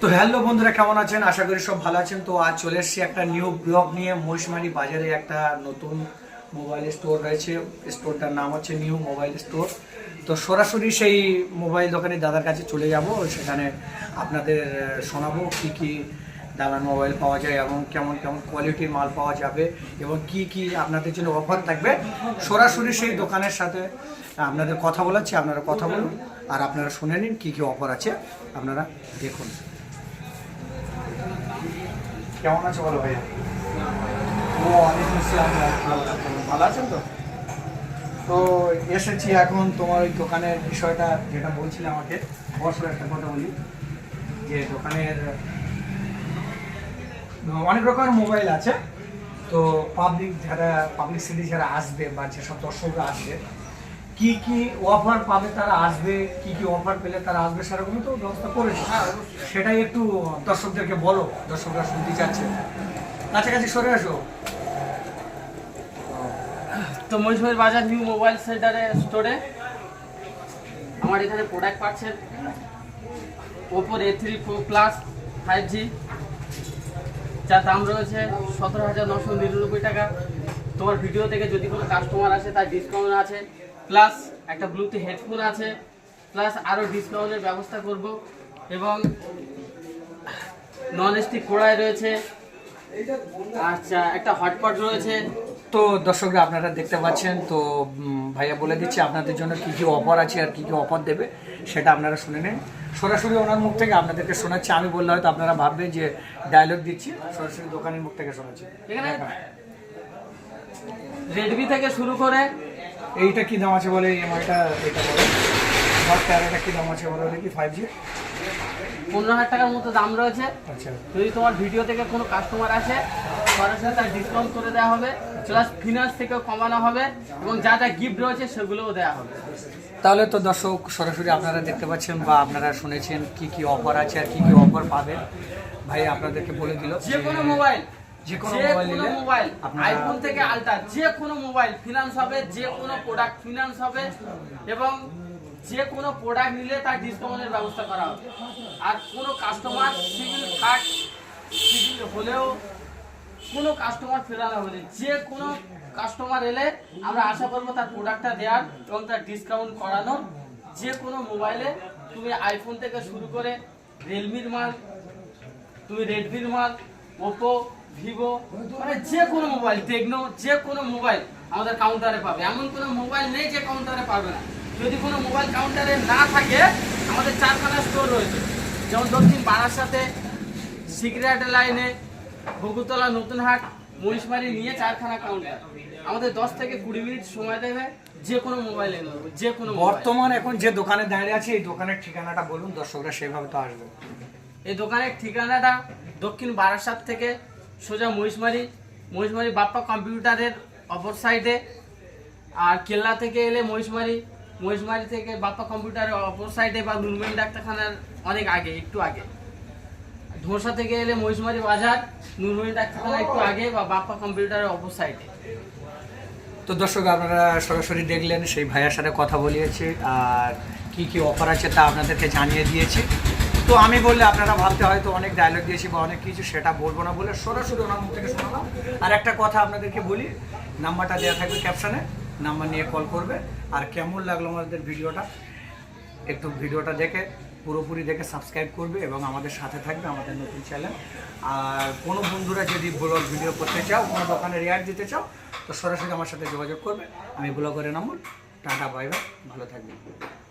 তো হ্যালো বন্ধুরা, কেমন আছেন? আশা করি সব ভালো আছেন। তো আজ চলে এসেছি একটা নিউ ব্লগ নিয়ে। মহিষমারি বাজারে একটা নতুন মোবাইল স্টোর রয়েছে। স্টোরটার নাম হচ্ছে নিউ মোবাইল স্টোর তো সরাসরি সেই মোবাইল দোকানের দাদার কাছে চলে যাব। সেখানে আপনাদের শোনাবো কি কি দাদার মোবাইল পাওয়া যায় এবং কেমন কেমন কোয়ালিটির মাল পাওয়া যাবে এবং কি কি আপনাদের জন্য অফার থাকবে। সরাসরি সেই দোকানের সাথে আপনাদের কথা বলাচ্ছি। আপনারা কথা বলুন আর আপনারা শুনে নিন কী কী অফার আছে। আপনারা দেখুন। কেমন আছো বলো ভাইয়া? ও অনেক ভালো আছেন তো? তো এসেছি এখন তোমার ওই দোকানের বিষয়টা যেটা বলছিলে আমাকে বসো একটা কথা বলি। যে দোকানের অনেক রকমের মোবাইল আছে। তো পাবলিক যারা পাবলিক সিটি যারা আসবে বা যেসব দর্শকরা আসবে কি কি অফার পাবে তারা আসবে কি কি অফার পেলে তারা আসবে সেরকমই তো ব্যবস্থা করেছে। সেটাই একটু দর্শকদেরকে বলো দর্শকরা শুনতে চাচ্ছে। কাছাকাছি সরে আসো তো মহিষমণি বাজার নিউ মোবাইল সেন্টারে স্টোরে আমার এখানে প্রোডাক্ট পাচ্ছেন। ওপোর A three pro plus five G যার দাম রয়েছে সতেরো হাজার নশো নিরানব্বই টাকা। তোমার ভিডিও থেকে যদি কোনো কাস্টমার আসে তার ডিসকাউন্ট আছে। প্লাস একটা ব্লুটুথ হেডফোন আছে প্লাস আরও ডিসকাউন্টের ব্যবস্থা করব এবং নন স্টিক কড়াই রয়েছে। আচ্ছা একটা হটপট রয়েছে। তো দর্শকরা আপনারা দেখতে পাচ্ছেন তো ভাইয়া বলে দিচ্ছে আপনাদের জন্য কি কি অফার আছে আর কি কি অফার দেবে সেটা আপনারা শুনে নিন। সরাসরি ওনার মুখ থেকে আপনাদেরকে শোনাচ্ছি। আমি বললে হয়তো আপনারা ভাববে যে ডায়লগ দিচ্ছি সরাসরি দোকানের মুখ থেকে শোনাচ্ছি। রেডমি থেকে শুরু করে এইটা কি দাম আছে বলে এমআইটা এটা বলে? হট প্যারাটা কি দাম আছে বলে দেখি ফাইভ জি পনেরো হাজার টাকার মতো দাম রয়েছে। আচ্ছা। যদি তোমার ভিডিও থেকে কোনো কাস্টমার আসে সরাসরি তার ডিসকাউন্ট করে দেওয়া হবে প্লাস ফিনান্স থেকেও কমানো হবে এবং যা যা গিফট রয়েছে সেগুলোও দেওয়া হবে। তাহলে তো দর্শক সরাসরি আপনারা দেখতে পাচ্ছেন বা আপনারা শুনেছেন কি কি অফার আছে আর কি কি অফার পাবেন। ভাই আপনাদেরকে বলে দিল যে কোনো মোবাইল যে কোনো মোবাইল আইফোন থেকে আলট্রা যে কোনো মোবাইল ফিনান্স হবে যে কোনো প্রোডাক্ট ফিনান্স হবে এবং যে কোনো প্রোডাক্ট নিলে তার ডিসকাউন্টের ব্যবস্থা করা হবে। আর কোনো কাস্টমার সিভিল কার্ড সিভিল হলেও কোনো কাস্টমার ফেরানো হবে যে কোনো কাস্টমার এলে আমরা আশা করব তার প্রোডাক্টটা দেওয়ার এবং তার ডিসকাউন্ট করানো। যে কোনো মোবাইলে তুমি আইফোন থেকে শুরু করে রিয়েলমির মাল তুমি রেডমির মাল ওপো ভিভো মানে যে কোনো মোবাইল টেকনো যে কোনো মোবাইল আমাদের কাউন্টারে পাবে। এমন কোনো মোবাইল নেই যে কাউন্টারে পাবে না। যদি কোনো মোবাইল কাউন্টারে না থাকে আমাদের চারখানা স্টোর রয়েছে। যেমন দক্ষিণ বারাসাতে সিক্রেট লাইনে বগুতলা নতুন হাট মহিষমারি নিয়ে চারখানা কাউন্টার আমাদের দশ থেকে কুড়ি মিনিট সময় দেবে যে কোনো মোবাইল এনে দেবো যে কোনো বর্তমান এখন যে দোকানে দাঁড়িয়ে আছে এই দোকানের ঠিকানাটা বলুন দর্শকরা সেভাবে তো আসবে। এই দোকানের ঠিকানাটা দক্ষিণ বারাসাত থেকে সোজা মহিষমারি মহিষমারি বাপ্পা কম্পিউটারের অপর সাইডে আর কেল্লা থেকে এলে মহিষমারি মহিষমারি থেকে বাপ্পা কম্পিউটারের অপর সাইডে বা নুরমেন ডাক্তারখানার অনেক আগে, একটু আগে। ধোসা থেকে এলে মহিষমারি বাজার, নুরমেন ডাক্তারখানা একটু আগে বা বাপ্পা কম্পিউটারের অপর সাইডে তো দর্শক, আপনারা সরাসরি দেখলেন, সেই ভাইয়ার সাথে কথা বলিয়েছে, আর কি কি অফার আছে তা আপনাদেরকে জানিয়ে দিয়েছি। তো আমি বললে আপনারা ভাবতে হয়তো অনেক ডায়লগ দিয়েছি বা অনেক কিছু, সেটা বলব না বলে সরাসরি ওনার মুখ থেকে শোনালাম। আর একটা কথা আপনাদেরকে বলি, নাম্বারটা দেওয়া থাকবে ক্যাপশনে নাম্বার নিয়ে কল করবে। আর কেমন লাগল আমাদের ভিডিওটা, একটু ভিডিওটা দেখে, পুরোপুরি দেখে সাবস্ক্রাইব করবে এবং আমাদের সাথে থাকবে আমাদের নতুন চ্যানেল আর কোনো বন্ধুরা যদি ব্লগ ভিডিও করতে চাও, কোনো দোকানে রিয়াক্ট দিতে চাও, তো সরাসরি আমার সাথে যোগাযোগ করবে। আমি ব্লগের নামুন টাটা বাই বাই ভালো থাকবে